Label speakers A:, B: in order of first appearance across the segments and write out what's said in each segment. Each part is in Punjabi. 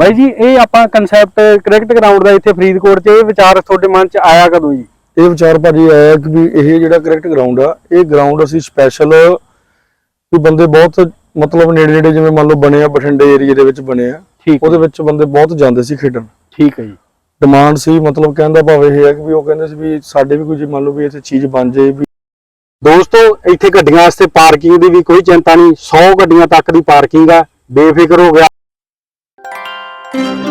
A: ਬਾਈ ਜੀ ਇਹ ਆਪਾਂ ਕਨਸੈਪਟ ਕ੍ਰਿਕਟ ਗਰਾਊਂਡ ਦਾ ਇੱਥੇ ਫਰੀਦਕੋਟ 'ਚ ਇਹ ਵਿਚਾਰ ਤੁਹਾਡੇ ਮਨ 'ਚ ਆਇਆ ਕਦੋਂ ਜੀ?
B: ਇਹ ਵਿਚਾਰ ਭਾਜੀ ਆਇਆ ਕਿ ਵੀ ਇਹ ਜਿਹੜਾ ਕ੍ਰਿਕਟ ਗਰਾਊਂਡ ਆ ਇਹ ਗਰਾਊਂਡ ਅਸੀਂ ਸਪੈਸ਼ਲ ਵੀ ਬੰਦੇ ਬਹੁਤ ਮਤਲਬ ਨੇੜੇ ਨੇੜੇ ਜਿਵੇਂ ਮੰਨ ਲਓ ਬਣੇ ਆ ਬਠਿੰਡੇ ਏਰੀਆ ਦੇ ਵਿੱਚ ਬਣੇ ਆ
A: ਠੀਕ
B: ਉਹਦੇ ਵਿੱਚ ਬੰਦੇ ਬਹੁਤ ਜਾਂਦੇ ਸੀ ਖੇਡਣ।
A: ਠੀਕ ਹੈ ਜੀ।
B: ਡਿਮਾਂਡ ਸੀ ਮਤਲਬ ਕਹਿੰਦਾ ਭਾਵੇਂ ਇਹ ਹੈ ਕਿ ਵੀ ਉਹ ਕਹਿੰਦੇ ਸੀ ਵੀ ਸਾਡੇ ਵੀ ਕੋਈ ਜੇ ਮੰਨ ਲਓ ਵੀ ਇੱਥੇ ਚੀਜ਼ ਬਣ ਜਾਏ ਵੀ
A: ਦੋਸਤੋ ਇੱਥੇ ਗੱਡੀਆਂ ਵਾਸਤੇ ਪਾਰਕਿੰਗ ਦੀ ਵੀ ਕੋਈ ਚਿੰਤਾ ਨਹੀਂ 100 ਗੱਡੀਆਂ ਤੱਕ ਦੀ ਪਾਰਕਿੰਗ ਆ ਬੇਫਿਕਰ ਹੋ ਗਿਆ। thank you.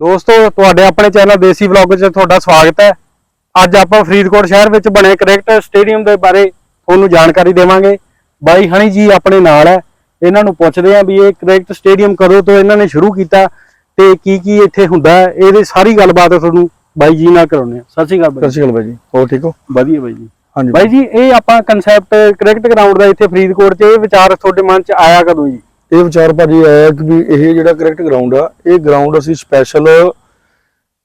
A: ਦੋਸਤੋ ਤੁਹਾਡੇ ਆਪਣੇ ਚੈਨਲ ਦੇਸੀ ਵਲੌਗ 'ਚ ਤੁਹਾਡਾ ਸਵਾਗਤ ਹੈ। ਅੱਜ ਆਪਾਂ ਫਰੀਦਕੋਟ ਸ਼ਹਿਰ ਵਿੱਚ ਬਣੇ ਕ੍ਰਿਕਟ ਸਟੇਡੀਅਮ ਦੇ ਬਾਰੇ ਤੁਹਾਨੂੰ ਜਾਣਕਾਰੀ ਦੇਵਾਂਗੇ। ਬਾਈ ਹਣੀ ਜੀ ਆਪਣੇ ਨਾਲ ਹੈ। ਇਹਨਾਂ ਨੂੰ ਪੁੱਛਦੇ ਆਂ ਵੀ ਇਹ ਕ੍ਰਿਕਟ ਸਟੇਡੀਅਮ ਕਦੋਂ ਤੋਂ ਇਹਨਾਂ ਨੇ ਸ਼ੁਰੂ ਕੀਤਾ ਤੇ ਕੀ ਕੀ ਇੱਥੇ ਹੁੰਦਾ ਹੈ। ਇਹਦੀ ਸਾਰੀ ਗੱਲਬਾਤ ਤੁਹਾਨੂੰ ਬਾਈ ਜੀ ਨਾਲ ਕਰਾਉਣੇ ਆ ਸਤਿ ਸ਼੍ਰੀ ਅਕਾਲ
B: ਸਤਿ
A: ਬਾਈ
B: ਸ਼੍ਰੀ ਅਕਾਲ ਭਾਜੀ ਹੋਰ ਠੀਕ ਹੋ?
A: ਵਧੀਆ ਬਾਈ ਜੀ।
B: ਹਾਂਜੀ।
A: ਬਾਈ ਜੀ ਇਹ ਆਪਾਂ ਕਨਸੈਪਟ ਕ੍ਰਿਕਟ ਗਰਾਊਂਡ ਦਾ ਇੱਥੇ ਫਰੀਦਕੋਟ 'ਚ ਇਹ ਵਿਚਾਰ ਤੁਹਾਡੇ ਮਨ 'ਚ ਆਇਆ ਕਦੋਂ ਜੀ?
B: ਇਹ ਵਿਚਾਰ ਭਾਜੀ ਆਇਆ ਕਿ ਵੀ ਇਹ ਜਿਹੜਾ ਕ੍ਰਿਕਟ ਗਰਾਊਂਡ ਆ ਇਹ ਗਰਾਊਂਡ ਅਸੀਂ ਸਪੈਸ਼ਲ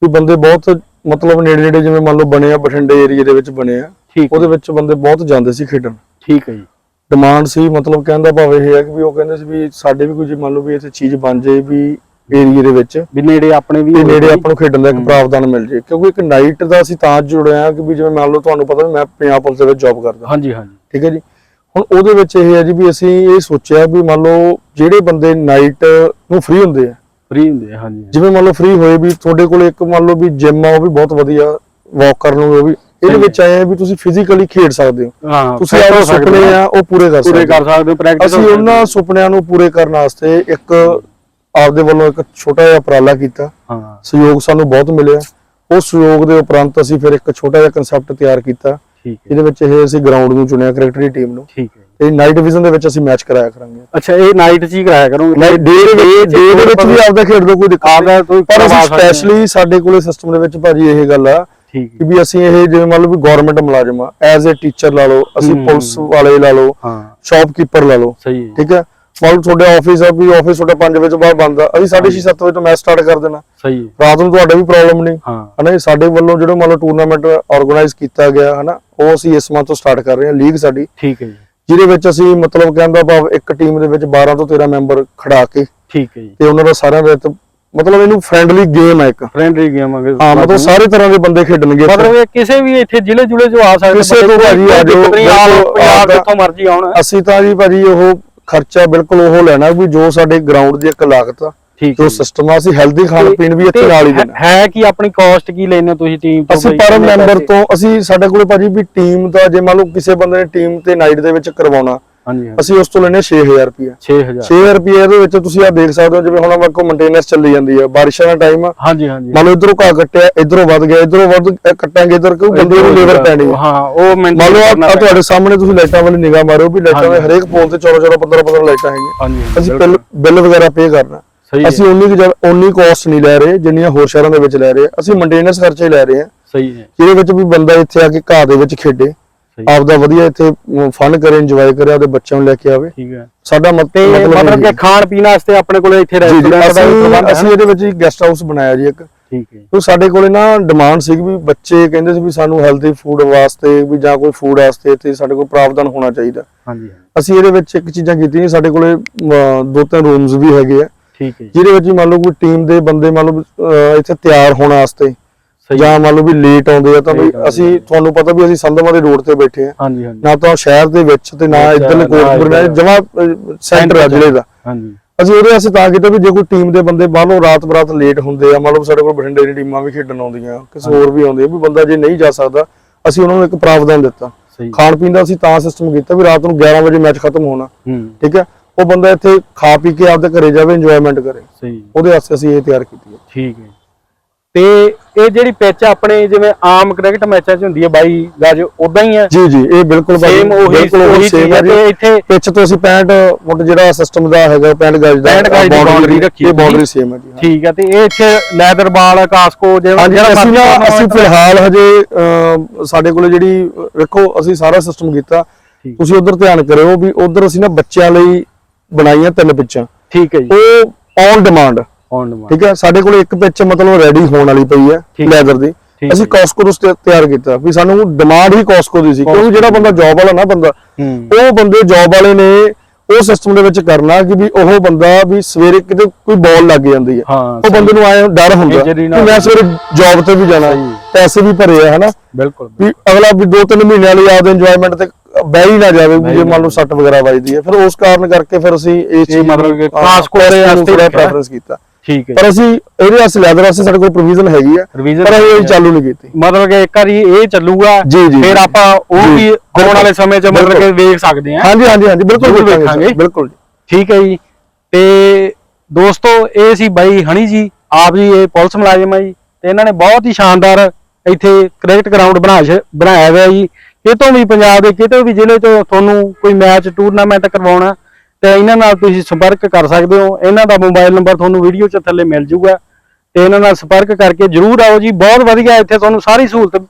B: ਵੀ ਬੰਦੇ ਬਹੁਤ ਮਤਲਬ ਨੇੜੇ ਨੇੜੇ ਜਿਵੇਂ ਮੰਨ ਲਓ ਬਣੇ ਆ ਬਠਿੰਡੇ ਏਰੀਆ ਦੇ ਵਿੱਚ ਬਣੇ ਆ
A: ਠੀਕ
B: ਉਹਦੇ ਵਿੱਚ ਬੰਦੇ ਬਹੁਤ ਜਾਂਦੇ ਸੀ ਖੇਡਣ।
A: ਠੀਕ ਹੈ ਜੀ।
B: ਡਿਮਾਂਡ ਸੀ ਮਤਲਬ ਕਹਿੰਦਾ ਭਾਵੇਂ ਇਹ ਹੈ ਕਿ ਵੀ ਉਹ ਕਹਿੰਦੇ ਸੀ ਵੀ ਸਾਡੇ ਵੀ ਕੋਈ ਜੇ ਮੰਨ ਲਓ ਵੀ ਇੱਥੇ ਚੀਜ਼ ਬਣ ਜਾਏ ਵੀ ਏਰੀਆ ਦੇ ਵਿੱਚ
A: ਵੀ ਨੇੜੇ ਆਪਣੇ ਵੀ
B: ਨੇੜੇ। ਆਪਾਂ ਨੂੰ ਖੇਡਣ ਦਾ ਇੱਕ ਪ੍ਰਾਵਧਾਨ ਮਿਲ ਜੇ ਕਿਉਂਕਿ ਇੱਕ ਨਾਈਟ ਦਾ ਅਸੀਂ ਤਾਂ ਜੁੜਿਆ ਕਿ ਵੀ ਜਿਵੇਂ ਮੰਨ ਲਓ ਤੁਹਾਨੂੰ ਪਤਾ ਮੈਂ ਪੰਜਾਬ ਪੁਲਿਸ ਦੇ ਵਿੱਚ ਜੌਬ ਕਰਦਾ।
A: ਹਾਂਜੀ ਹਾਂਜੀ।
B: ਠੀਕ ਹੈ ਜੀ? ਹੁਣ ਉਹਦੇ ਵਿੱਚ ਇਹ ਹੈ ਜੀ ਵੀ ਅਸੀਂ ਇਹ ਸੋਚਿਆ ਵੀ ਮੰਨ ਲਓ ਜਿਹੜੇ ਬੰਦੇ ਨਾਈਟ ਨੂੰ ਫ੍ਰੀ ਹੁੰਦੇ ਆ।
A: ਫ੍ਰੀ ਹੁੰਦੇ ਆ, ਹਾਂਜੀ
B: ਜਿਵੇਂ ਮੰਨ ਲਓ ਫ੍ਰੀ ਹੋਏ ਵੀ ਤੁਹਾਡੇ ਕੋਲ ਇੱਕ ਮੰਨ ਲਓ ਵੀ ਜਿਮ ਆ ਉਹ ਵੀ ਬਹੁਤ ਵਧੀਆ ਵਾਕ ਕਰਨ ਨੂੰ ਉਹ ਵੀ। ਇਹਦੇ ਵਿੱਚ ਆਏ ਆ ਵੀ ਤੁਸੀਂ ਫਿਜ਼ੀਕਲੀ ਖੇਡ ਸਕਦੇ ਹੋ।
A: ਹਾਂ
B: ਤੁਸੀਂ ਆਪਣੇ ਸੁਪਨੇ ਆ ਉਹ ਪੂਰੇ ਕਰ
A: ਪੂਰੇ
B: ਸਕਦੇ ਹੋ।
A: ਪ੍ਰੈਕਟਿਸ
B: ਅਸੀਂ ਉਹਨਾਂ ਸੁਪਨਿਆਂ ਨੂੰ ਪੂਰੇ ਕਰਨ ਵਾਸਤੇ ਇੱਕ ਆਪਦੇ ਵੱਲੋਂ ਇੱਕ ਛੋਟਾ ਜਿਹਾ ਉਪਰਾਲਾ ਕੀਤਾ।
A: ਹਾਂ।
B: ਸਹਿਯੋਗ ਸਾਨੂੰ ਬਹੁਤ ਮਿਲਿਆ। ਉਸ ਸਹਿਯੋਗ ਦੇ ਉਪਰੰਤ ਅਸੀਂ ਫਿਰ ਇੱਕ ਛੋਟਾ ਜਿਹਾ ਕਨਸੈਪਟ ਤਿਆਰ ਕੀਤਾ।
A: ਠੀਕ ਹੈ।
B: ਇਹਦੇ ਵਿੱਚ ਇਹ ਅਸੀਂ ਗਰਾਊਂਡ ਨੂੰ ਚੁਣਿਆ ਕ੍ਰਿਕਟ ਦੀ ਟੀਮ ਨੂੰ।
A: ਠੀਕ ਹੈ।
B: ਤੇ ਨਾਈਟ ਡਿਵੀਜ਼ਨ ਦੇ ਵਿੱਚ ਅਸੀਂ ਮੈਚ ਕਰਾਇਆ ਕਰਾਂਗੇ।
A: ਅੱਛਾ ਇਹ ਨਾਈਟ 'ਚ ਹੀ ਕਰਾਇਆ ਕਰੋਗੇ?
B: ਡੇ ਦੇ ਡੇ ਦੇ ਵਿੱਚ ਵੀ ਆਪਦਾ ਖੇਡ ਦੋ ਕੋਈ ਦਿੱਕਤ ਨਹੀਂ।
A: ਕੋਈ
B: ਪਰ ਅਸੀਂ। ਸਪੈਸ਼ਲੀ ਸਾਡੇ ਕੋਲੇ ਸਿਸਟਮ ਦੇ ਵਿੱਚ ਭਾਜੀ ਇਹ ਗੱਲ ਆ ਕਿ ਵੀ ਅਸੀਂ ਇਹ ਜਿਵੇਂ ਮੰਨ ਲਓ ਵੀ ਗਵਰਨਮੈਂਟ ਮੁਲਾਜ਼ਮ ਆ ਐਜ਼ ਅ ਟੀਚਰ ਲਾ ਲਓ ਅਸੀਂ। ਪੁਲਿਸ ਵਾਲੇ ਲਾ ਲਓ
A: ਹਾਂ।
B: ਸ਼ਾਪਕੀਪਰ ਲਾ ਲਓ। ਠੀਕ ਹੈ? ਮੰਨ ਲਓ ਤੁਹਾਡੇ ਆਫਿਸ ਆ ਵੀ ਆਫਿਸ ਤੁਹਾਡਾ 5 ਵਜੇ ਤੋਂ ਬਾਅਦ ਬੰਦ ਆ। ਅਸੀਂ 6:30 7 ਵਜੇ ਤੋਂ ਮੈਚ ਸਟਾਰਟ ਕਰ ਦੇਣਾ।
A: ਸਹੀ ਹੈ।
B: ਰਾਤ ਨੂੰ ਤੁਹਾਡੇ ਵੀ ਪ੍ਰੋਬਲਮ ਨਹੀਂ।
A: ਹਾਂ।
B: ਹਨਾ ਇਹ ਸਾਡੇ ਵੱਲੋਂ ਜਿਹੜਾ ਮੰਨ ਲਓ ਟੂਰਨਾਮੈਂਟ ਆਰਗੇਨਾਈਜ਼ ਕੀਤਾ ਗਿਆ ਹਨਾ ਉਹ ਅਸੀਂ ਇਸ ਮੰਥ ਤੋਂ ਸਟਾਰਟ ਕਰ ਰਹੇ ਹਾਂ ਲੀਗ ਸਾਡੀ।
A: ਠੀਕ ਹੈ ਜੀ।
B: ਜਿਹਦੇ ਵਿੱਚ ਅਸੀਂ ਮਤਲਬ ਕਹਿੰਦਾ ਭਾਵ ਇੱਕ ਟੀਮ ਦੇ ਵਿੱਚ 12 ਤੋਂ 13 ਮੈਂਬਰ ਖੜਾ ਕੇ
A: ਠੀਕ ਹੈ ਜੀ।
B: ਤੇ ਉਹਨਾਂ ਦਾ ਸਾਰਿਆਂ ਦੇ ਮਤਲਬ ਇਹਨੂੰ ਫ੍ਰੈਂਡਲੀ ਗੇਮ ਹੈ ਇੱਕ।
A: ਫ੍ਰੈਂਡਲੀ ਗੇਮ ਆਗੇ
B: ਹਾਂ ਮਤਲਬ ਸਾਰੇ ਤਰ੍ਹਾਂ ਦੇ ਬੰਦੇ ਖੇਡਣਗੇ।
A: ਮਤਲਬ ਇਹ ਕਿਸੇ ਵੀ ਇੱਥੇ ਜ਼ਿਲ੍ਹੇ ਜੁਲੇ ਜੋ ਆ ਸਕਦੇ
B: ਕਿਸੇ ਤੋਂ ਭਾਜੀ ਆ ਜਾਓ,
A: ਪੰਜਾਬ ਜਿੱਥੋਂ ਮਰਜ਼ੀ ਆਉਣ।
B: ਅਸੀਂ ਤਾਂ ਜੀ ਭਾਜੀ ਉਹ ਖਰਚਾ ਬਿਲਕੁਲ ਉਹ ਲੈਣਾ ਵੀ ਜੋ ਸਾਡੇ ਗਰਾਊਂਡ ਦੀ ਇੱਕ ਲਾਗਤ ਆ
A: ਠੀਕ
B: ਜੋ ਸਿਸਟਮ ਆ ਅਸੀਂ ਹੈਲਦੀ ਖਾਣ ਪੀਣ ਵੀ ਇੱਥੇ ਨਾਲ ਹੀ ਦੇਣਾ
A: ਹੈ ਕਿ ਆਪਣੀ ਕਾਸਟ ਕੀ ਲੈਣੇ ਤੁਸੀਂ ਟੀਮ ਤੋਂ
B: ਅਸੀਂ ਪਰ ਮੈਂਬਰ? ਤੋਂ ਅਸੀਂ ਸਾਡੇ ਕੋਲੇ ਭਾਜੀ ਵੀ ਟੀਮ ਦਾ ਜੇ ਮੰਨ ਲਓ ਕਿਸੇ ਬੰਦੇ ਨੇ ਟੀਮ ਤੇ ਨਾਈਟ ਦੇ ਵਿੱਚ ਕਰਵਾਉਣਾ
A: ਹਾਂਜੀ
B: ਅਸੀਂ ਉਸ ਤੋਂ ਲੈਣੇ 6000 ਰੁਪਏ
A: 6000
B: 6000 ਰੁਪਏ ਦੇ ਵਿੱਚ ਤੁਸੀਂ ਆ ਦੇਖ ਸਕਦੇ ਹੋ ਜਿਵੇਂ ਹੁਣ ਆਪਾਂ ਕੋ ਮੇਨਟੇਨੈਂਸ ਚੱਲੀ ਜਾਂਦੀ ਹੈ ਬਾਰਿਸ਼ਾਂ ਦਾ ਟਾਈਮ
A: ਹਾਂਜੀ ਹਾਂਜੀ।
B: ਮੰਨ ਲਓ ਇਧਰੋਂ ਘਾਹ ਕੱਟਿਆ ਇਧਰੋਂ ਵੱਧ ਗਿਆ ਇਧਰੋਂ ਵੱਧ ਕੱਟਾਂਗੇ ਇਧਰ ਕਿਉਂ ਬੰਦੇ ਨੂੰ ਲੇਬਰ ਪੈਣੀ ਹੈ
A: ਹਾਂ ਉਹ ਮੈਂ
B: ਮੰਨ ਲਓ ਆ ਤੁਹਾਡੇ ਸਾਹਮਣੇ ਤੁਸੀਂ ਲਾਈਟਾਂ ਵਾਲੀ ਨਿਗਾਹ ਮਾਰੋ ਵੀ ਲਾਈਟਾਂ ਦੇ। ਹਰੇਕ ਪੋਲ ਤੇ 14 14 15 15 ਲਾਈਟਾਂ ਹੈਗੀਆਂ।
A: ਹਾਂਜੀ
B: ਅਸੀਂ ਬਿੱਲ ਬਿੱਲ ਵਗੈਰਾ ਪੇ ਕਰਨਾ। ਅਸੀਂ ਉਨੀ ਕੁ ਜਗ੍ਹਾ- ਉਨੀ ਕਾਸਟ ਨਹੀਂ ਲੈ ਰਹੇ ਜਿੰਨੀਆਂ ਹੋਰ ਸ਼ਹਿਰਾਂ ਦੇ ਵਿੱਚ ਲੈ ਰਹੇ ਅਸੀਂ ਮੇਨਟੇਨੈਂਸ ਖਰਚੇ ਲੈ ਰਹੇ ਆ।
A: ਸਹੀ ਹੈ।
B: ਜਿਹਦੇ ਵਿੱਚ ਵੀ ਬੰਦਾ ਇੱਥੇ ਆ ਕੇ ਘਾਹ ਦੇ ਵਿੱਚ ਖੇਡੇ। ਆਪਦਾ ਵਧੀਆ ਇੱਥੇ ਫਨ ਕਰੇ ਇੰਜੋਏ ਕਰੇ ਆਪਦੇ ਬੱਚਿਆਂ ਨੂੰ ਲੈ ਕੇ ਆਵੇ।
A: ਠੀਕ ਹੈ।
B: ਸਾਡਾ ਮਤ-
A: ਤੇ ਮਤਲਬ ਕਿ। ਖਾਣ ਪੀਣ ਵਾਸਤੇ ਆਪਣੇ ਕੋਲੇ ਇੱਥੇ ਰੈਸਟੋਰੈਂਟ ਦਾ ਪ੍ਰਬੰਧ
B: ਅਸੀਂ ਇਹਦੇ ਵਿੱਚ ਗੈਸਟ ਹਾਊਸ ਬਣਾਇਆ ਜੀ ਇੱਕ।
A: ਠੀਕ ਹੈ।
B: ਉਹ ਸਾਡੇ ਕੋਲੇ ਨਾ ਡਿਮਾਂਡ ਸੀ ਵੀ ਬੱਚੇ ਕਹਿੰਦੇ ਸੀ ਵੀ ਸਾਨੂੰ ਹੈਲਥੀ ਫੂਡ ਵਾਸਤੇ ਵੀ ਜਾਂ ਕੋਈ ਫੂਡ ਵਾਸਤੇ ਇੱਥੇ ਸਾਡੇ ਕੋਲ ਪ੍ਰਾਵਧਾਨ ਹੋਣਾ ਚਾਹੀਦਾ।
A: ਹਾਂਜੀ
B: ਅਸੀਂ ਇਹਦੇ ਵਿੱਚ ਇੱਕ ਚੀਜ਼ਾਂ ਕੀਤੀਆਂ ਸਾਡੇ ਕੋਲੇ ਦੋ ਤਿੰਨ ਰੂਮਸ ਵੀ ਹੈਗੇ ਆ।
A: ਠੀਕ ਹੈ ਜੀ।
B: ਜਿਹਦੇ ਵਿੱਚ ਮੰਨ ਲਓ ਕੋਈ ਟੀਮ ਦੇ ਬੰਦੇ ਮੰਨ ਲਓ ਇੱਥੇ ਤਿਆਰ ਹੋਣ ਵਾਸਤੇ ਜਾਂ ਮੰਨ ਲਓ ਵੀ ਲੇਟ ਆਉਂਦੇ ਆ ਤਾਂ ਵੀ
A: ਆਉਂਦੇ
B: ਅਸੀਂ ਤੁਹਾਨੂੰ ਪਤਾ ਵੀ ਅਸੀਂ ਸੰਧਮਾ ਦੇ ਰੋਡ ਤੇ ਬੈਠੇ ਆ।
A: ਹਾਂਜੀ ਹਾਂਜੀ।
B: ਨਾ ਤਾਂ ਸ਼ਹਿਰ ਦੇ ਵਿੱਚ ਤੇ ਨਾ
A: ਅੱਛਾ,
B: ਇੱਧਰ
A: ਨਾ
B: ਕੋਟਪੁਰ। ਜਮਾ ਸੈਂਟਰ ਆ ਜ਼ਿਲ੍ਹੇ ਦਾ।
A: ਹਾਂਜੀ।
B: ਅਸੀਂ ਉਹਦੇ ਵਾਸਤੇ ਤਾਂ ਕੀਤਾ ਵੀ ਜੇ ਕੋਈ ਟੀਮ ਦੇ ਬੰਦੇ ਬਾਹਰੋਂ ਰਾਤ ਬਰਾਤ ਲੇਟ ਹੁੰਦੇ ਆ ਮੰਨ ਲਓ ਸਾਡੇ ਕੋਲ ਬਠਿੰਡੇ ਦੀ ਟੀਮਾਂ ਵੀ ਖੇਡਣ ਆਉਂਦੀਆਂ ਕਿਸੇ ਹੋਰ ਵੀ ਆਉਂਦੀਆਂ ਵੀ ਬੰਦਾ ਜੇ ਨਹੀਂ ਜਾ ਸਕਦਾ ਅਸੀਂ ਉਹਨਾਂ ਨੂੰ ਇੱਕ ਪ੍ਰਾਵਧਾਨ ਦਿੱਤਾ। ਖਾਣ ਪੀਣ ਦਾ ਅਸੀਂ ਤਾਂ ਸਿਸਟਮ ਕੀਤਾ ਵੀ ਰਾਤ ਨੂੰ 11 ਵਜੇ ਮੈਚ ਖਤਮ ਹੋਣਾ। ਠੀਕ ਹੈ? ਉਹ ਬੰਦਾ ਇੱਥੇ ਖਾ ਪੀ ਕੇ ਆਪਦੇ ਘਰੇ ਜਾਵੇ ਇੰਜੋਇਮੈਂਟ ਕਰੇ।
A: ਸਹੀ।
B: ਉਹਦੇ ਵਾਸਤੇ ਅਸੀਂ ਇਹ ਤਿਆਰ ਕੀਤੀ ਹੈ।
A: ਠੀਕ ਹੈ। ਤੇ ਇਹ ਜਿਹੜੀ ਪਿੱਚ ਆਪਣੇ ਜਿਵੇਂ ਆਮ ਕ੍ਰਿਕਟ ਮੈਚਾਂ 'ਚ ਹੁੰਦੀ ਹੈ ਬਾਈ ਗਜ ਉਦਾਂ ਹੀ ਹੈ
B: ਜੀ ਜੀ ਇਹ ਬਿਲਕੁਲ ਬਾਈ,
A: ਸੇਮ ਉਹੀ ਚੀਜ਼ ਹੈ। ਤੇ ਇੱਥੇ
B: ਪਿੱਚ ਤੋਂ ਅਸੀਂ 65 ਫੁੱਟ ਜਿਹੜਾ ਸਿਸਟਮ ਦਾ ਹੈਗਾ 65 ਗਜ ਦਾ
A: 65 ਗਜ ਦੀ boundary ਰੱਖੀ
B: ਇਹ ਬਾਉਂਡਰੀ। ਸੇਮ ਹੈ ਜੀ
A: ਠੀਕ ਹੈ ਤੇ ਇਹ ਇੱਥੇ ਲੈਦਰ ਬਾਲ ਕਾਸਕੋ ਜਿਹੜਾ
B: ਅਸੀਂ ਨਾ ਅਸੀਂ ਫਿਲਹਾਲ ਹਜੇ ਸਾਡੇ ਕੋਲੇ ਜਿਹੜੀ ਵੇਖੋ ਅਸੀਂ ਸਾਰਾ ਸਿਸਟਮ ਕੀਤਾ। ਤੁਸੀਂ ਉਧਰ ਧਿਆਨ ਕਰਿਓ ਵੀ ਉਧਰ ਅਸੀਂ ਨਾ ਬੱਚਿਆਂ ਲਈ ਬਣਾਈਆਂ ਤਿੰਨ ਪਿੱਚਾਂ
A: ਠੀਕ ਹੈ ਜੀ
B: ਉਹ ਔਨ ਡਿਮਾਂਡ
A: ਔਨ ਡਿਮਾਂਡ
B: ਠੀਕ ਹੈ ਸਾਡੇ ਕੋਲੇ ਇੱਕ ਪਿੱਚ ਮਤਲਬ ਰੈਡੀ ਹੋਣ ਵਾਲੀ ਪਈ ਹੈ। ਲੈਦਰ ਦੀ। ਅਸੀਂ। ਕਾਸਕੋ ਤੋਂ ਸਤੇ- ਤਿਆਰ ਕੀਤਾ। ਵੀ ਸਾਨੂੰ ਡਿਮਾਂਡ ਹੀ ਕਾਸਕੋ ਦੀ ਸੀ ਕਿਉਂਕਿ ਜਿਹੜਾ ਬੰਦਾ ਜੌਬ ਵਾਲਾ ਨਾ ਬੰਦਾ ਉਹ ਬੰਦੇ ਜੌਬ ਵਾਲੇ ਨੇ ਉਹ ਸਿਸਟਮ ਦੇ ਵਿੱਚ ਕਰਨਾ ਕਿ ਵੀ ਉਹ ਬੰਦਾ ਵੀ ਸਵੇਰੇ ਕਿਤੇ ਕੋਈ ਬਾਲ ਲੱਗ ਜਾਂਦੀ ਹੈ। ਉਹ ਬੰਦੇ ਨੂੰ ਆਏ ਡਰ ਹੁੰਦਾ ਕਿ ਮੈਂ ਸਵੇਰੇ ਜੌਬ ਤੇ ਵੀ ਜਾਣਾ। ਪੈਸੇ ਵੀ ਭਰੇ ਆ ਹਨਾ?
A: ਬਿਲਕੁਲ
B: ਵੀ ਅਗਲਾ ਵੀ 2-3 ਮਹੀਨਿਆਂ ਲਈ ਆਪਦੇ ਇੰਜੋਇਮੈਂਟ ਤੇ ਬਹਿ ਹੀ ਨਾ ਜਾਵੇ ਵੀ ਜੇ ਮੰਨ ਲਓ ਸੱਟ ਵਗੈਰਾ ਵੱਜਦੀ ਹੈ। ਫਿਰ ਉਸ ਕਾਰਨ ਕਰਕੇ ਫਿਰ ਅਸੀਂ ਇਹ ਚੀਜ਼
A: ਮਤਲਬ ਕਿ ਖਾਸ ਕੋਰੇ
B: ਨੂੰ
A: ਵਾਸਤੇ
B: preference ਕੀਤਾ।
A: ਠੀਕ ਹੈ
B: ਪਰ ਅਸੀਂ ਇਹਦੇ ਵਾਸਤੇ ਲੈਦਰ ਵਾਸਤੇ ਸਾਡੇ ਕੋਲ ਪ੍ਰੋਵੀਜ਼ਨ ਹੈਗੀ ਆ ਪਰ ਅਸੀਂ ਇਹ
A: ਆ।
B: ਚਾਲੂ ਨਹੀਂ ਕੀਤੀ।
A: ਮਤਲਬ ਕਿ ਇੱਕ ਵਾਰੀ ਇਹ ਚੱਲੂਗਾ ਫਿਰ। ਆਪਾਂ ਉਹ। ਵੀ ਆਉਣ ਵਾਲੇ ਸਮੇਂ 'ਚ ਮਤਲਬ ਕਿ ਵੇਖ ਸਕਦੇ ਹਾਂ।
B: ਹਾਂਜੀ ਹਾਂਜੀ ਹਾਂਜੀ ਬਿਲਕੁਲ ਵੇਖਾਂਗੇ ਬਿਲਕੁਲ
A: ਠੀਕ ਹੈ ਜੀ। ਤੇ ਦੋਸਤੋ ਇਹ ਸੀ ਬਾਈ ਹਣੀ ਜੀ ਆਪ ਜੀ ਇਹ ਪੁਲਿਸ ਮੁਲਾਜ਼ਮ ਹੈ ਜੀ ਤੇ ਇਹਨਾਂ ਨੇ ਬਹੁਤ ਹੀ ਸ਼ਾਨਦਾਰ ਇੱਥੇ ਕ੍ਰਿਕਟ ਗਰਾਊਂਡ ਬਣਾ ਬਣਾਇਆ ਹੋਇਆ ਜੀ। ਕਿਤੋਂ ਵੀ ਪੰਜਾਬ ਦੇ ਕਿਤੋਂ ਵੀ ਜ਼ਿਲ੍ਹੇ ਤੋਂ ਤੁਹਾਨੂੰ ਕੋਈ ਮੈਚ ਟੂਰਨਾਮੈਂਟ ਕਰਵਾਉਣਾ ਤੇ ਇਹਨਾਂ ਨਾਲ ਤੁਸੀਂ ਸੰਪਰਕ ਕਰ ਸਕਦੇ ਹੋ। ਇਹਨਾਂ ਦਾ ਮੋਬਾਈਲ ਨੰਬਰ ਤੁਹਾਨੂੰ ਵੀਡੀਓ 'ਚ ਥੱਲੇ ਮਿਲ ਜਾਊਗਾ ਤੇ ਇਹਨਾਂ ਨਾਲ ਸੰਪਰਕ ਕਰਕੇ ਜਰੂਰ ਆਓ ਜੀ। ਬਹੁਤ ਵਧੀਆ ਇੱਥੇ ਤੁਹਾਨੂੰ ਸਾਰੀ ਸਹੂਲਤ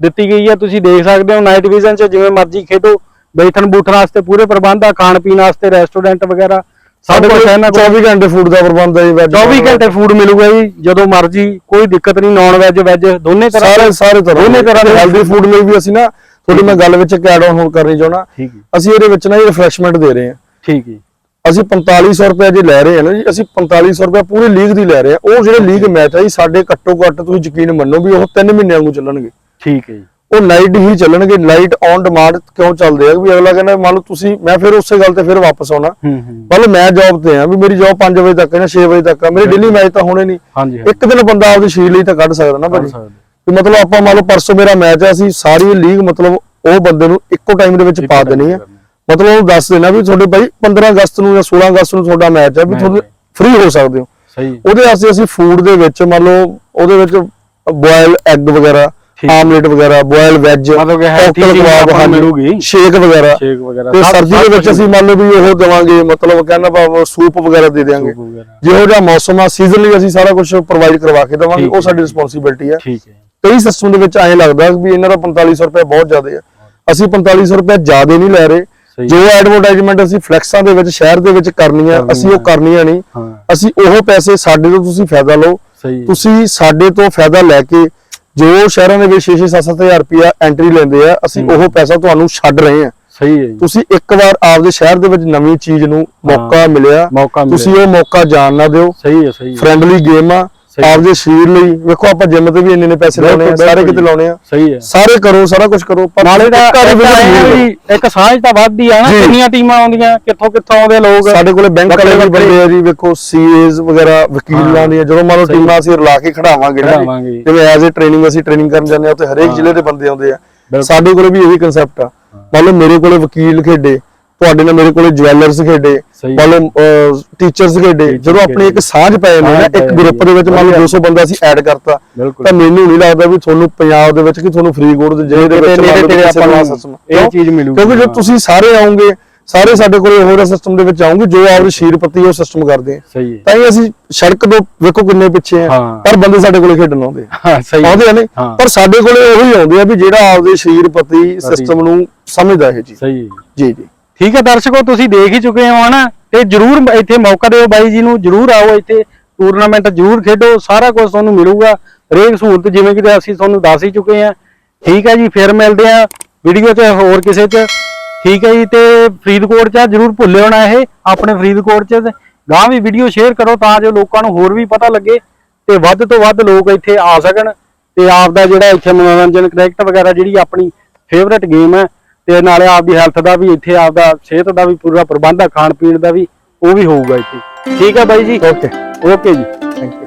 A: ਦਿੱਤੀ ਗਈ ਹੈ। ਤੁਸੀਂ ਦੇਖ ਸਕਦੇ ਹੋ ਨਾਈਟ ਵਿਜ਼ਨ 'ਚ ਜਿਵੇਂ ਮਰਜ਼ੀ ਖੇਡੋ। ਬੈਠਣ ਬੂਠਣ ਵਾਸਤੇ ਪੂਰੇ ਪ੍ਰਬੰਧ ਆ ਖਾਣ ਪੀਣ ਵਾਸਤੇ ਰੈਸਟੋਰੈਂਟ ਵਗੈਰਾ। ਸਾਡੇ ਕੋਲ ਇਹਨਾਂ ਕੋਲ।
B: 24 ਘੰਟੇ ਫੂਡ ਦਾ ਪ੍ਰਬੰਧ ਹੈ ਜੀ veg
A: 24 ਘੰਟੇ ਫੂਡ ਮਿਲੂਗਾ ਜੀ। ਜਦੋਂ ਮਰਜ਼ੀ ਕੋਈ ਦਿੱਕਤ ਨਹੀਂ ਨਾਨ ਵੈਜ ਵੈਜ ਦੋਨੇ ਤਰ੍ਹਾਂ
B: ਸਾਰੇ ਸਾਰੇ ਤਰ੍ਹਾਂ
A: ਦੋਨੇ ਤਰ੍ਹਾਂ ਦੇ
B: ਹੈਲਦੀ ਫੂਡ ਲਈ ਵੀ ਅਸੀਂ ਨਾ ਤੁਹਾਡੀ ਮੈਂ ਗੱਲ ਵਿੱਚ ਇੱਕ ਐਡ ਆਨ ਹੋਰ ਕਰਨੀ ਚਾਹਣਾ
A: ਹੈ।
B: ਅਸੀਂ ਇਹਦੇ ਵਿੱਚ ਨਾ ਰਿਫਰੈਸ਼ਮੈਂਟ ਦੇ ਰਹੇ ਹਾਂ।
A: ਠੀਕ ਹੈ
B: ਅਸੀਂ 4500 ਰੁਪਏ ਜੇ ਲੈ ਰਹੇ ਹਾਂ ਨਾ ਜੀ। ਅਸੀਂ 4500 ਰੁਪਏ ਪੂਰੀ ਲੀਗ ਦੀ ਲੈ ਰਹੇ ਹਾਂ। ਉਹ ਜਿਹੜੇ ਲੀਗ ਮੈਚ ਆ ਜੀ ਸਾਡੇ ਘੱਟੋ ਘੱਟ ਤੁਸੀਂ ਯਕੀਨ ਮੰਨੋ ਵੀ ਉਹ 3 ਮਹੀਨਿਆਂ ਨੂੰ ਚੱਲਣਗੇ।
A: ਠੀਕ ਹੈ ਜੀ।
B: ਉਹ ਨਾਈਟ ਹੀ ਚੱਲਣਗੇ। ਨਾਈਟ ਔਨ ਡਿਮਾਂਡ ਕਿਉਂ ਚੱਲਦੇ ਆ? ਵੀ ਅਗਲਾ ਕਹਿੰਦਾ ਮੰਨ ਲਓ ਤੁਸੀਂ ਮੈਂ ਫਿਰ ਉਸੇ ਗੱਲ ਤੇ ਫਿਰ ਵਾਪਸ ਆਉਣਾ।
A: ਹੂੰ ਹੂੰ।
B: ਮੰਨ ਲਓ ਮੈਂ ਜੌਬ ਤੇ ਆ ਵੀ ਮੇਰੀ ਜੌਬ 5 ਵਜੇ ਤੱਕ ਹੈ ਜਾਂ 6 ਵਜੇ ਤੱਕ ਆ। ਮੇਰੇ ਡੇਲੀ ਮੈਚ ਤਾਂ ਹੋਣੇ ਨਹੀਂ। ਇੱਕ ਦਿਨ ਬੰਦਾ ਆਪਦੀ ਸ਼ਰੀਰ ਲਈ ਤਾਂ ਕੱਢ ਸਕਦਾ ਨਾ ਭਾਜੀ। ਵੀ ਮਤਲਬ ਆਪਾਂ ਮੰਨ ਲਓ ਪਰਸੋਂ ਮੇਰਾ ਮੈਚ ਹੈ ਅਸੀਂ ਸਾਰੀ ਲੀਗ ਮਤਲਬ ਉਹ ਬੰਦੇ ਨੂੰ ਇੱਕੋ ਟਾਈਮ ਦੇ ਵਿੱਚ ਪਾ ਦੇਣੀ ਹੈ। ਮਤਲਬ ਉਹਨੂੰ ਦੱਸ ਦੇਣਾ ਵੀ ਤੁਹਾਡੇ ਭਾਈ 15 ਅਗਸਤ ਨੂੰ ਜਾਂ 16 ਅਗਸਤ ਨੂੰ ਤੁਹਾਡਾ ਮੈਚ ਹੈ ਵੀ
A: ਹੈ।
B: ਫ੍ਰੀ ਹੋ ਸਕਦੇ ਹੋ
A: ਸਹੀ
B: ਉਹਦੇ ਵਾਸਤੇ ਅਸੀਂ ਫੂਡ ਦੇ ਵਿੱਚ ਮੰਨ ਲਓ ਉਹਦੇ ਵਿੱਚ ਬੋਇਲ ਐਗ ਵਗੈਰਾ। ਆਮਲੇਟ ਵਗੈਰਾ ਬੋਇਲ ਵੈਜ
A: ਮਤਲਬ ਕਿ ਚੀਜ਼ ਨੂੰ ਮਿਲੂਗੀ।
B: ਸ਼ੇਕ ਵਗੈਰਾ
A: ਸ਼ੇਕ ਵਗੈਰਾ
B: ਤੇ ਸਰਦੀ ਦੇ ਵਿੱਚ ਅਸੀਂ ਮੰਨ ਲਓ ਵੀ ਉਹ ਦੇਵਾਂਗੇ ਮਤਲਬ ਕਹਿੰਦਾ ਭਾਵ ਸੂਪ ਵਗੈਰਾ ਦੇ ਦੇਵਾਂਗੇ। ਜਿਹੋ ਜਿਹਾ ਮੌਸਮ ਆ ਸੀਜ਼ਨਲੀ ਅਸੀਂ ਸਾਰਾ ਕੁਝ ਪ੍ਰੋਵਾਈਡ ਕਰਵਾ ਕੇ ਦੇਵਾਂਗੇ ਉਹ। ਸਾਡੀ ਰਿਸਪੌਂਸਿਬਿਲਟੀ ਹੈ
A: ਠੀਕ ਹੈ
B: ਕਈ ਸਿਸਟਮ ਦੇ ਵਿੱਚ ਐਂ ਲੱਗਦਾ ਵੀ ਇਹਨਾਂ ਦਾ 4500 ਰੁਪਏ ਬਹੁਤ ਜ਼ਿਆਦਾ ਹੈ ਅਸੀਂ 4500 ਰੁਪਏ ਜ਼ਿਆਦਾ ਨਹੀਂ ਲੈ ਰਹੇ। ਜੋ ਐਡਵਰਟਾਈਜ਼ਮੈਂਟ ਅਸੀਂ ਫਲੈਕਸਾਂ ਦੇ ਵਿੱਚ ਸ਼ਹਿਰ ਦੇ ਵਿੱਚ ਕਰਨੀਆਂ। ਅਸੀਂ ਉਹ ਕਰਨੀਆਂ ਨਹੀਂ ਅਸੀਂ ਉਹ ਪੈਸੇ ਸਾਡੇ ਤੋਂ ਤੁਸੀਂ ਫਾਇਦਾ ਲਓ। ਤੁਸੀਂ ਸਾਡੇ ਤੋਂ ਫਾਇਦਾ ਲੈ ਕੇ ਜੋ ਸ਼ਹਿਰਾਂ ਦੇ ਵਿੱਚ 6-6 7-7000 ਰੁਪਇਆ ਐਂਟਰੀ ਲੈਂਦੇ ਆ ਅਸੀਂ। ਉਹ ਪੈਸਾ ਤੁਹਾਨੂੰ ਛੱਡ ਰਹੇ ਹਾਂ
A: ਸਹੀ ਹੈ
B: ਤੁਸੀਂ ਇੱਕ ਵਾਰ ਆਪਦੇ ਸ਼ਹਿਰ ਦੇ ਵਿੱਚ ਨਵੀਂ ਚੀਜ਼ ਨੂੰ ਮੌਕਾ ਮਿਲਿਆ। ਤੁਸੀਂ ਉਹ ਮੌਕਾ ਜਾਣ ਨਾ ਦਿਓ
A: ਸਹੀ ਹੈ ਸਹੀ ਹੈ
B: ਫ੍ਰੈਂਡਲੀ ਗੇਮ ਆ। ਆਪਦੇ ਸਰੀਰ ਲਈ। ਵੇਖੋ ਆਪਾਂ ਜਿਮ ਤੇ ਵੀ ਇੰਨੇ ਨੇ ਪੈਸੇ ਲਾਉਣੇ ਆ ਸਾਰੇ ਕਿਤੇ ਲਾਉਣੇ ਆ।
A: ਸਹੀ ਹੈ।
B: ਸਾਰੇ ਕਰੋ ਸਾਰਾ ਕੁਝ ਕਰੋ ਪਰ
A: ਨਾਲੇ ਦਾ
B: ਇੱਕ
A: ਸਾਂਝ ਤਾਂ ਵੱਧਦੀ ਆ ਨਾ। ਕਿੰਨੀਆਂ ਟੀਮਾਂ ਆਉਂਦੀਆਂ ਕਿੱਥੋਂ ਕਿੱਥੋਂ ਆਉਂਦੇ ਲੋਕ।
B: ਸਾਡੇ ਕੋਲੇ ਬੈਂਕ ਵਾਲੇ ਵੀ ਬੰਦੇ ਆ ਜੀ ਵੇਖੋ ਸੀਏਜ਼ ਵਗੈਰਾ ਵਕੀਲਾਂ ਦੀਆਂ ਜਦੋਂ ਮੰਨ ਲਓ। ਟੀਮਾਂ ਅਸੀਂ ਰਲਾ ਕੇ ਖੜਾਵਾਂਗੇ ਜਿਵੇਂ ਐਜ਼ ਅ ਟ੍ਰੇਨਿੰਗ ਅਸੀਂ ਟ੍ਰੇਨਿੰਗ ਕਰਨ ਜਾਂਦੇ ਆ ਉੱਥੇ ਹਰੇਕ। ਜ਼ਿਲ੍ਹੇ ਦੇ ਬੰਦੇ ਆਉਂਦੇ ਆ। ਸਾਡੇ ਕੋਲੇ ਵੀ ਇਹੀ ਕਨਸੈਪਟ ਆ। ਮੰਨ ਲਓ ਮੇਰੇ ਕੋਲੇ ਵਕੀਲ ਖੇਡੇ ਤੁਹਾਡੇ ਨਾਲ ਮੇਰੇ ਕੋਲੇ ਜਵੈਲਰਸ ਖੇਡੇ ਲਓ ਟੀਚਰਸ ਖੇਡੇ ਜਦੋਂ ਆਪਣੀ ਇੱਕ। ਸਾਂਝ ਪੈ ਜਾਂਦੀ ਨਾ ਇੱਕ ਗਰੁੱਪ ਦੇ ਵਿੱਚ ਮੰਨ ਲਓ
A: ਵਧੀਆ।
B: 200 ਬੰਦਾ ਅਸੀਂ ਐਡ ਕਰਤਾ ਤਾਂ ਮੈਨੂੰ ਨਹੀਂ ਲੱਗਦਾ ਵੀ ਤੁਹਾਨੂੰ ਪੰਜਾਬ ਦੇ ਵਿੱਚ ਕਿ ਤੁਹਾਨੂੰ ਫਰੀਦਕੋਟ ਦੇ ਜ਼ਿਲ੍ਹੇ ਦੇ ਵਿੱਚ
A: ਇਹ? ਚੀਜ਼ ਮਿਲੂਗੀ।
B: ਕਿਉਂਕਿ ਜੇ। ਤੁਸੀਂ ਸਾਰੇ ਆਉਂਗੇ ਸਾਰੇ ਸਾਡੇ ਕੋਲੇ ਹੋਰ ਸਿਸਟਮ ਦੇ ਵਿੱਚ ਆਉਂਗੇ ਜੋ ਆਪਦੇ ਸ਼ੀਰ ਪੱਤੀ ਉਹ ਸਿਸਟਮ ਕਰਦੇ ਆ ਤਾਂ ਹੀ ਅਸੀਂ ਸੜਕ ਤੋਂ ਵੇਖੋ ਕਿੰਨੇ ਪਿੱਛੇ ਆ। ਪਰ ਬੰਦੇ ਸਾਡੇ ਕੋਲੇ ਖੇਡਣ ਆਉਂਦੇ ਆ
A: ਹਾਂ ਸਹੀ
B: ਆਉਂਦੇ ਨੇ। ਪਰ ਸਾਡੇ ਕੋਲੇ ਉਹੀ ਆਉਂਦੇ ਆ ਵੀ ਜਿਹੜਾ ਆਪਦੇ ਸ਼ਰੀਰ ਪਤੀ ਸਿਸਟਮ ਨੂੰ ਸਮਝਦਾ ਹੈ ਜੀ
A: ਸਹੀ
B: ਜੀ ਜੀ
A: ਠੀਕ ਹੈ ਦਰਸ਼ਕੋ, ਤੁਸੀਂ ਦੇਖ ਹੀ ਚੁੱਕੇ ਹੋ ਹਨਾ, ਤੇ ਜਰੂਰ ਇੱਥੇ ਮੌਕਾ ਦਿਓ ਬਾਈ ਜੀ ਨੂੰ, ਜਰੂਰ ਆਓ ਇੱਥੇ ਟੂਰਨਾਮੈਂਟ ਜਰੂਰ ਖੇਡੋ, ਸਾਰਾ ਕੁਝ ਤੁਹਾਨੂੰ ਮਿਲੂਗਾ, ਹਰੇਕ ਸਹੂਲਤ ਜਿਵੇਂ ਕਿ ਅਸੀਂ ਤੁਹਾਨੂੰ ਦੱਸ ਹੀ ਚੁੱਕੇ ਹਾਂ। ਠੀਕ ਹੈ ਜੀ, ਫਿਰ ਮਿਲਦੇ ਆ ਵੀਡੀਓ 'ਚ ਹੋਰ ਕਿਸੇ 'ਚ। ਠੀਕ ਹੈ ਜੀ, ਤੇ ਫਰੀਦਕੋਟ 'ਚ ਜਰੂਰ ਭੁੱਲਿਓ ਨਾ ਇਹ, ਆਪਣੇ ਫਰੀਦਕੋਟ 'ਚ। ਤੇ ਗਾਂ ਵੀ ਵੀਡੀਓ ਸ਼ੇਅਰ ਕਰੋ ਤਾਂ ਜੋ ਲੋਕਾਂ ਨੂੰ ਹੋਰ ਵੀ ਪਤਾ ਲੱਗੇ ਤੇ ਵੱਧ ਤੋਂ ਵੱਧ ਲੋਕ ਇੱਥੇ ਆ ਸਕਣ ਤੇ ਆਪ ਦਾ ਜਿਹੜਾ ਇੱਥੇ ਮਨੋਰੰਜਨ ਕ੍ਰਿਕਟ ਵਗੈਰਾ ਜਿਹੜੀ ਆਪਣੀ ਫੇਵਰੇਟ ਗੇਮ ਹੈ ਤੇ ਨਾਲੇ ਆਪਦੀ ਹੈਲਥ ਦਾ ਵੀ ਇੱਥੇ ਆਪਦਾ ਸਿਹਤ ਦਾ ਵੀ ਪੂਰਾ ਪ੍ਰਬੰਧ ਹੈ ਖਾਣ ਪੀਣ ਦਾ ਵੀ ਉਹ ਵੀ ਹੋਊਗਾ ਇੱਥੇ। ਠੀਕ ਹੈ ਬਾਈ ਜੀ?
B: ਓਕੇ
A: ਓਕੇ ਜੀ।
B: ਥੈਂਕ ਯੂ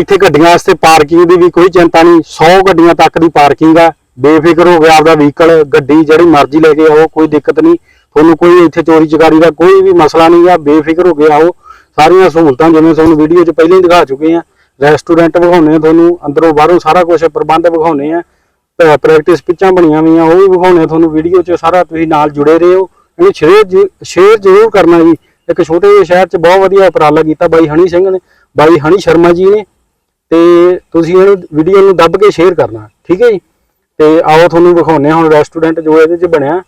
A: ਇੱਥੇ ਗੱਡੀਆਂ ਵਾਸਤੇ ਪਾਰਕਿੰਗ ਦੀ ਵੀ ਕੋਈ ਚਿੰਤਾ ਨਹੀਂ 100 ਗੱਡੀਆਂ ਤੱਕ ਦੀ ਪਾਰਕਿੰਗ ਆ। ਬੇਫਿਕਰ ਹੋ ਗਿਆ ਆਪਦਾ ਵਹੀਕਲ ਗੱਡੀ ਜਿਹੜੀ ਮਰਜ਼ੀ ਲੈ ਕੇ ਆਓ, ਕੋਈ ਦਿੱਕਤ ਨਹੀਂ। ਤੁਹਾਨੂੰ ਕੋਈ ਇੱਥੇ ਚੋਰੀ ਚਕਾਰੀ ਦਾ ਕੋਈ ਵੀ ਮਸਲਾ ਨਹੀਂ ਆ, ਬੇਫਿਕਰ ਹੋ ਕੇ ਆਓ। ਸਾਰੀਆਂ ਸਹੂਲਤਾਂ ਜਿਵੇਂ ਤੁਹਾਨੂੰ ਵੀਡੀਓ 'ਚ ਪਹਿਲਾਂ ਹੀ ਦਿਖਾ ਚੁੱਕੇ ਆ ਰੈਸਟੋਰੈਂਟ ਵਿਖਾਉਣੇ ਆ ਤੁਹਾਨੂੰ, ਅੰਦਰੋਂ ਬਾਹਰੋਂ ਸਾਰਾ ਕੁਝ ਪ੍ਰਬੰਧ ਵਿਖਾਉਣੇ ਆ। ਪ੍ਰੈਕਟਿਸ ਪਿੱਚਾਂ ਬਣੀਆਂ ਹੋਈਆਂ, ਉਹ ਵੀ ਵਿਖਾਉਣੇ ਤੁਹਾਨੂੰ ਵੀਡੀਓ 'ਚ, ਸਾਰਾ ਤੁਸੀਂ ਨਾਲ ਜੁੜੇ ਰਹੋ। ਇਹ ਸ਼ੇਅਰ ਸ਼ੇਅਰ ਜ਼ਰੂਰ ਕਰਨਾ ਜੀ। ਇੱਕ ਛੋਟੇ ਜਿਹੇ ਸ਼ਹਿਰ 'ਚ ਬਹੁਤ ਵਧੀਆ ਉਪਰਾਲਾ ਕੀਤਾ ਬਾਈ ਹਣੀ ਸਿੰਘ ਨੇ, ਬਾਈ ਹਣੀ ਸ਼ਰਮਾ ਜੀ ਨੇ ਤੇ ਤੁਸੀਂ ਇਹਨੂੰ ਵੀਡੀਓ ਨੂੰ ਦੱਬ ਕੇ ਸ਼ੇਅਰ ਕਰਨਾ, ਠੀਕ ਹੈ ਜੀ? ਤੇ ਆਓ ਤੁਹਾਨੂੰ ਵਿਖਾਉਨੇ ਹਾਂ ਹੁਣ ਰੈਸਟੋਰੈਂਟ ਜੋ ਇਹਦੇ 'ਚ ਬਣਿਆ।